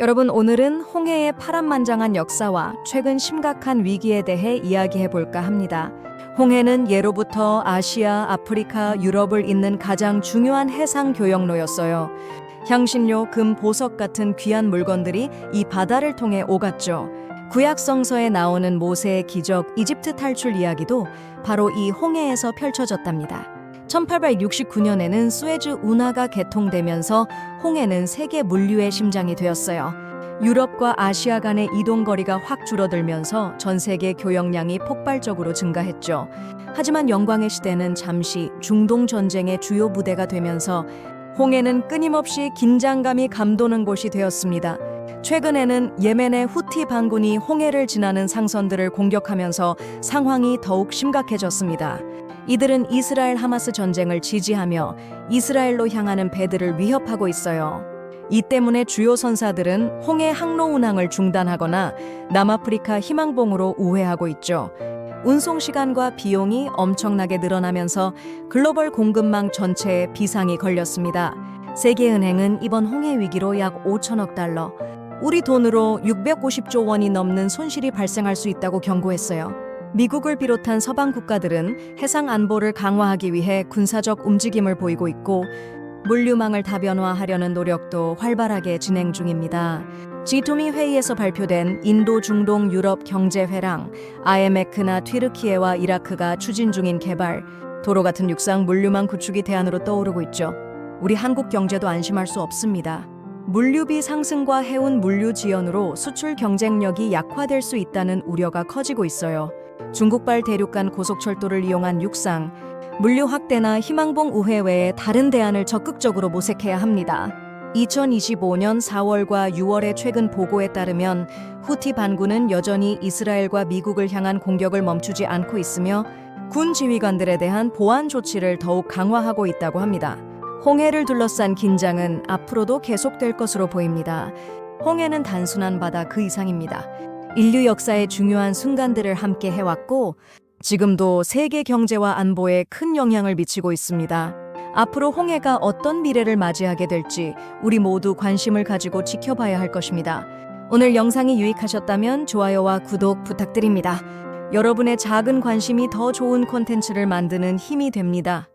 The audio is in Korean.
여러분 오늘은 홍해의 파란만장한 역사와 최근 심각한 위기에 대해 이야기해 볼까 합니다. 홍해는 예로부터 아시아, 아프리카, 유럽을 잇는 가장 중요한 해상 교역로였어요. 향신료, 금, 보석 같은 귀한 물건들이 이 바다를 통해 오갔죠. 구약 성서에 나오는 모세의 기적 이집트 탈출 이야기도 바로 이 홍해에서 펼쳐졌답니다. 1869년에는 수에즈 운하가 개통되면서 홍해는 세계 물류의 심장이 되었어요. 유럽과 아시아 간의 이동 거리가 확 줄어들면서 전 세계 교역량이 폭발적으로 증가했죠. 하지만 영광의 시대는 잠시 중동 전쟁의 주요 부대가 되면서 홍해는 끊임없이 긴장감이 감도는 곳이 되었습니다. 최근에는 예멘의 후티 반군이 홍해를 지나는 상선들을 공격하면서 상황이 더욱 심각해졌습니다. 이들은 이스라엘 하마스 전쟁을 지지하며 이스라엘로 향하는 배들을 위협하고 있어요. 이 때문에 주요 선사들은 홍해 항로 운항을 중단하거나 남아프리카 희망봉으로 우회하고 있죠. 운송 시간과 비용이 엄청나게 늘어나면서 글로벌 공급망 전체에 비상이 걸렸습니다. 세계은행은 이번 홍해 위기로 약 5천억 달러, 우리 돈으로 650조 원이 넘는 손실이 발생할 수 있다고 경고했어요. 미국을 비롯한 서방 국가들은 해상 안보를 강화하기 위해 군사적 움직임을 보이고 있고 물류망을 다변화하려는 노력도 활발하게 진행 중입니다. G20 회의에서 발표된 인도 중동 유럽 경제 회랑, IMF나 튀르키예와 이라크가 추진 중인 개발, 도로 같은 육상 물류망 구축이 대안으로 떠오르고 있죠. 우리 한국 경제도 안심할 수 없습니다. 물류비 상승과 해운 물류 지연으로 수출 경쟁력이 약화될 수 있다는 우려가 커지고 있어요. 중국발 대륙간 고속철도를 이용한 육상, 물류 확대나 희망봉 우회 외에 다른 대안을 적극적으로 모색해야 합니다. 2025년 4월과 6월의 최근 보고에 따르면 후티 반군은 여전히 이스라엘과 미국을 향한 공격을 멈추지 않고 있으며 군 지휘관들에 대한 보안 조치를 더욱 강화하고 있다고 합니다. 홍해를 둘러싼 긴장은 앞으로도 계속될 것으로 보입니다. 홍해는 단순한 바다 그 이상입니다. 인류 역사의 중요한 순간들을 함께 해왔고 지금도 세계 경제와 안보에 큰 영향을 미치고 있습니다. 앞으로 홍해가 어떤 미래를 맞이하게 될지 우리 모두 관심을 가지고 지켜봐야 할 것입니다. 오늘 영상이 유익하셨다면 좋아요와 구독 부탁드립니다. 여러분의 작은 관심이 더 좋은 콘텐츠를 만드는 힘이 됩니다.